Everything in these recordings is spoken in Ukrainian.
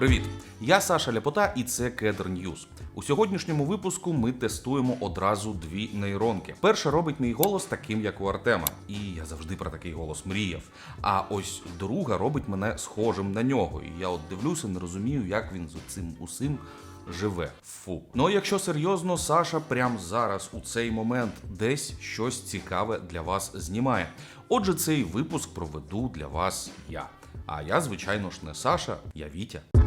Привіт! Я Саша Ляпота і це Кедр Ньюз. У сьогоднішньому випуску ми тестуємо одразу дві нейронки. Перша робить мій голос таким, як у Артема, і я завжди про такий голос мріяв. А ось друга робить мене схожим на нього. І я от дивлюся, не розумію, як він з цим усім живе. Фу. Ну а якщо серйозно, Саша прямо зараз у цей момент десь щось цікаве для вас знімає. Отже, цей випуск проведу для вас я. А я, звичайно ж, не Саша, я Вітя.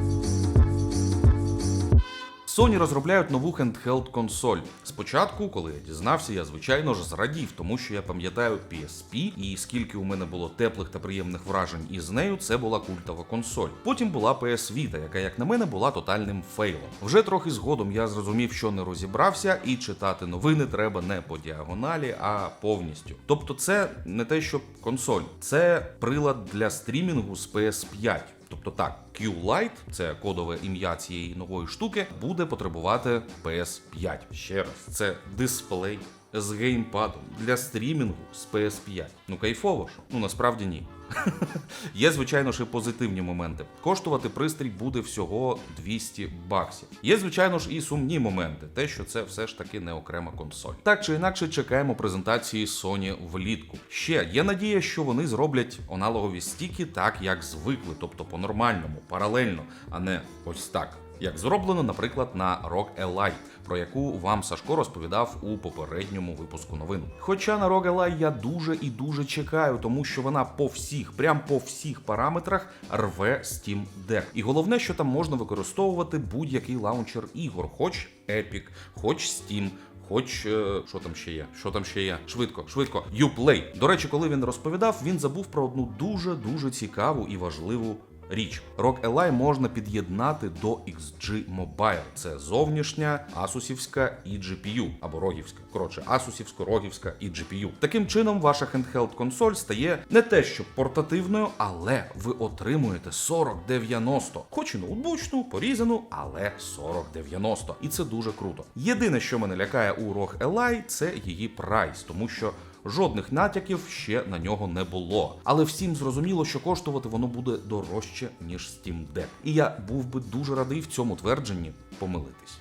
Sony розробляють нову handheld консоль. Спочатку, коли я дізнався, я звичайно ж зрадів, тому що я пам'ятаю PSP, і скільки у мене було теплих та приємних вражень із нею, це була культова консоль. Потім була PS Vita, яка, як на мене, була тотальним фейлом. Вже трохи згодом я зрозумів, що не розібрався, і читати новини треба не по діагоналі, а повністю. Тобто, це не те, що консоль, це прилад для стрімінгу з PS5. Тобто так, Q-Lite, це кодове ім'я цієї нової штуки, буде потребувати PS5. Ще раз, це дисплей з геймпадом для стрімінгу з PS5. Ну кайфово ж? Ну насправді ні. Є, звичайно і позитивні моменти. Коштувати пристрій буде всього 200 баксів. Є, звичайно ж, і сумні моменти, те, що це все ж таки не окрема консоль. Так чи інакше, чекаємо презентації Sony влітку. Ще є надія, що вони зроблять аналогові стіки так, як звикли, тобто по-нормальному, паралельно, а не ось так. Як зроблено, наприклад, на Rock Ally, про яку вам Сашко розповідав у попередньому випуску новин. Хоча на Rock Ally я дуже і дуже чекаю, тому що вона по всіх, прям по всіх параметрах рве Steam Deck. І головне, що там можна використовувати будь-який лаунчер ігор, хоч Epic, хоч Steam. Хоч е, що там ще є? Що там ще є? Швидко, швидко. Uplay. До речі, коли він розповідав, він забув про одну дуже дуже цікаву і важливу річ. Rock Ally можна під'єднати до XG Mobile. Це зовнішня асусівська eGPU або рогівська. Коротше, асусівсько-рогівська eGPU. Таким чином, ваша handheld консоль стає не те, що портативною, але ви отримуєте 4090. Хоч і ноутбучну, порізану, але 4090. І це дуже круто. Єдине, що мене лякає у ROG Ally, це її прайс, тому що. Жодних натяків ще на нього не було. Але всім зрозуміло, що коштувати воно буде дорожче, ніж Steam Deck. І я був би дуже радий в цьому твердженні помилитись.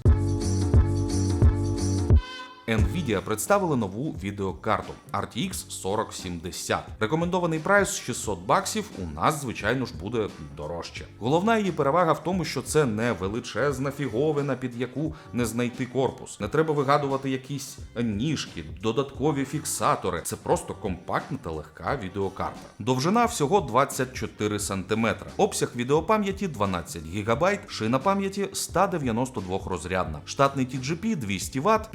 Nvidia представила нову відеокарту RTX 4070. Рекомендований прайс 600 баксів. У нас, звичайно ж, буде дорожче. Головна її перевага в тому, що це не величезна фіговина, під яку не знайти корпус. Не треба вигадувати якісь ніжки, додаткові фіксатори. Це просто компактна та легка відеокарта. Довжина всього 24 см. Обсяг відеопам'яті 12 ГБ, шина пам'яті 192 розрядна. Штатний TGP 200 Вт,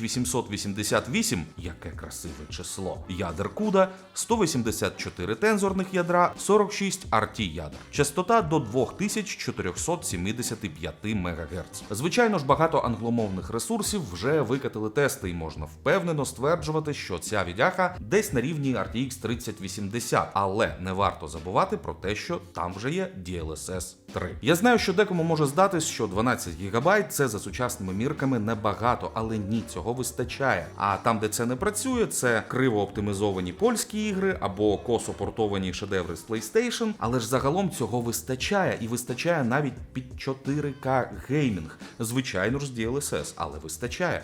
5888, яке красиве число. Ядер CUDA, 184 тензорних ядра, 46 RT ядер. Частота до 2475 МГц. Звичайно ж, багато англомовних ресурсів вже викатили тести, і можна впевнено стверджувати, що ця відяха десь на рівні RTX 3080, але не варто забувати про те, що там вже є DLSS 3. Я знаю, що декому може здатись, що 12 ГБ це за сучасними мірками небагато, але ні, цього вистачає. А там, де це не працює, це криво оптимізовані польські ігри або косо портовані шедеври з PlayStation. Але ж загалом цього вистачає, і вистачає навіть під 4К геймінг. Звичайно ж, з DLSS, але вистачає.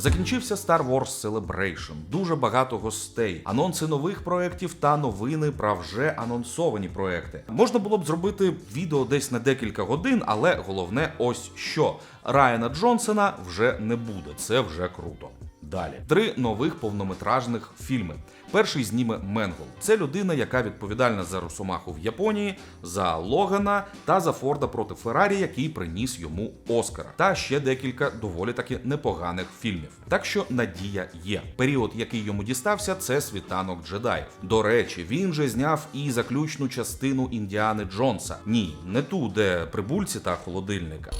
Закінчився Star Wars Celebration, дуже багато гостей, анонси нових проєктів та новини про вже анонсовані проекти. Можна було б зробити відео десь на декілька годин, але головне ось що Райана Джонсона вже не буде. Це вже круто. Далі три нових повнометражних фільми. Перший зніме Менгол. Це людина, яка відповідальна за Росомаху в Японії, за Логана та за Форда проти Феррарі, який приніс йому Оскара, та ще декілька доволі таки непоганих фільмів. Так що надія є. Період, який йому дістався, це світанок джедаїв. До речі, він же зняв і заключну частину Індіани Джонса. Ні, не ту, де прибульці та холодильника.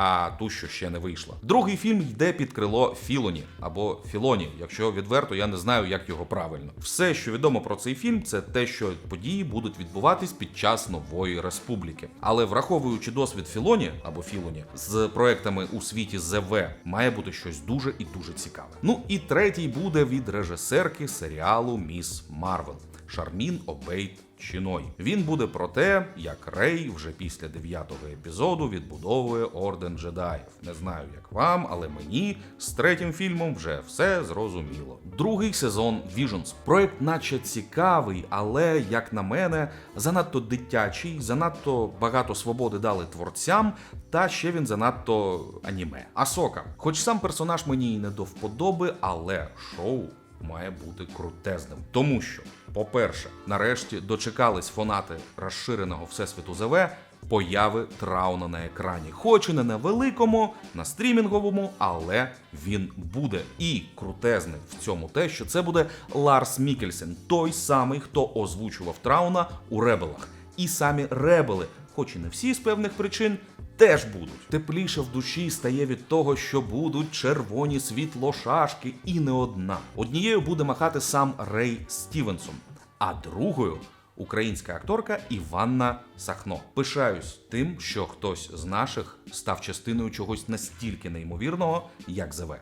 А ту, що ще не вийшла. Другий фільм йде під крило Філоні або Філоні, якщо відверто я не знаю, як його правильно. Все, що відомо про цей фільм, це те, що події будуть відбуватись під час нової республіки. Але враховуючи досвід Філоні або Філоні з проектами у світі ЗВ, має бути щось дуже і дуже цікаве. Ну і третій буде від режисерки серіалу Міс Марвел Шармін Обейт Чіной. Він буде про те, як Рей вже після дев'ятого епізоду відбудовує орден джедаїв. Не знаю, як вам, але мені з третім фільмом вже все зрозуміло. Другий сезон Visions. Проект, наче цікавий, але як на мене, занадто дитячий, занадто багато свободи дали творцям, та ще він занадто аніме. Асока, хоч сам персонаж мені і не до вподоби, але шоу має бути крутезним. Тому що, по-перше, нарешті дочекались фанати розширеного всесвіту ЗВ появи Трауна на екрані. Хоч і не на великому, на стрімінговому, але він буде. І крутезне в цьому те, що це буде Ларс Мікельсен, той самий, хто озвучував Трауна у Ребелах. І самі Ребели, хоч і не всі з певних причин, теж будуть. Тепліше в душі стає від того, що будуть червоні світлошашки, і не одна. Однією буде махати сам Рей Стівенсон, а другою українська акторка Іванна Сахно. Пишаюсь тим, що хтось з наших став частиною чогось настільки неймовірного, як ЗВ.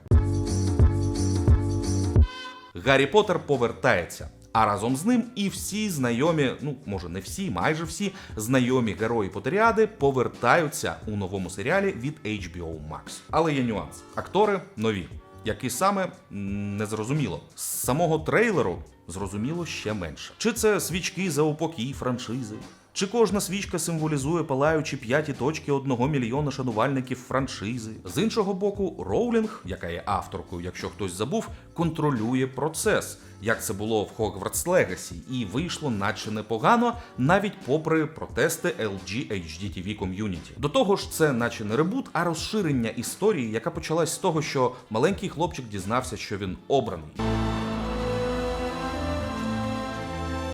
Гаррі Поттер повертається. А разом з ним і всі знайомі, ну може не всі, майже всі знайомі герої Потеріади повертаються у новому серіалі від HBO Max. Але є нюанс: актори нові. Які саме не зрозуміло. З самого трейлеру зрозуміло ще менше. Чи це свічки за упокій франшизи? Чи кожна свічка символізує палаючі п'яті точки одного мільйона шанувальників франшизи? З іншого боку, Роулінг, яка є авторкою, якщо хтось забув, контролює процес, як це було в Hogwarts Legacy, і вийшло наче непогано, навіть попри протести LG HDTV ком'юніті. До того ж, це наче не ребут, а розширення історії, яка почалась з того, що маленький хлопчик дізнався, що він обраний.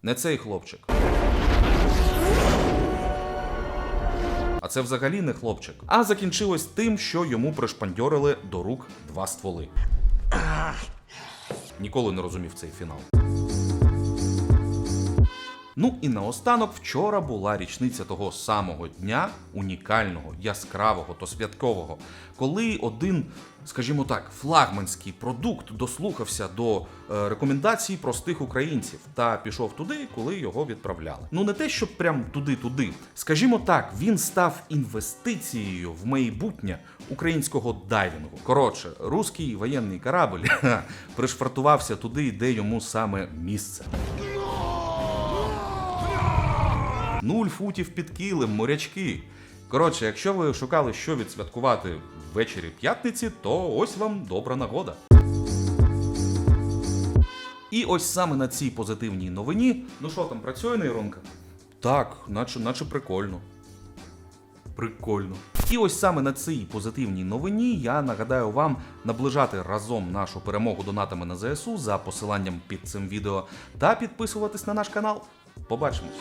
Не цей хлопчик. Це взагалі не хлопчик. А закінчилось тим, що йому пришпандьорили до рук два стволи. Ніколи не розумів цей фінал. Ну і наостанок вчора була річниця того самого дня, унікального, яскравого та святкового, коли один, скажімо так, флагманський продукт дослухався до е, рекомендацій простих українців та пішов туди, коли його відправляли. Ну не те, щоб прям туди-туди. Скажімо так, він став інвестицією в майбутнє українського дайвінгу. Коротше, руський воєнний корабль пришвартувався туди, де йому саме місце. Нуль футів під килим, морячки. Коротше, якщо ви шукали, що відсвяткувати ввечері п'ятниці, то ось вам добра нагода. І ось саме на цій позитивній новині. Ну що там, працює нейронка? Так, наче, наче прикольно. Прикольно. І ось саме на цій позитивній новині я нагадаю вам наближати разом нашу перемогу донатами на ЗСУ за посиланням під цим відео та підписуватись на наш канал. Побачимось!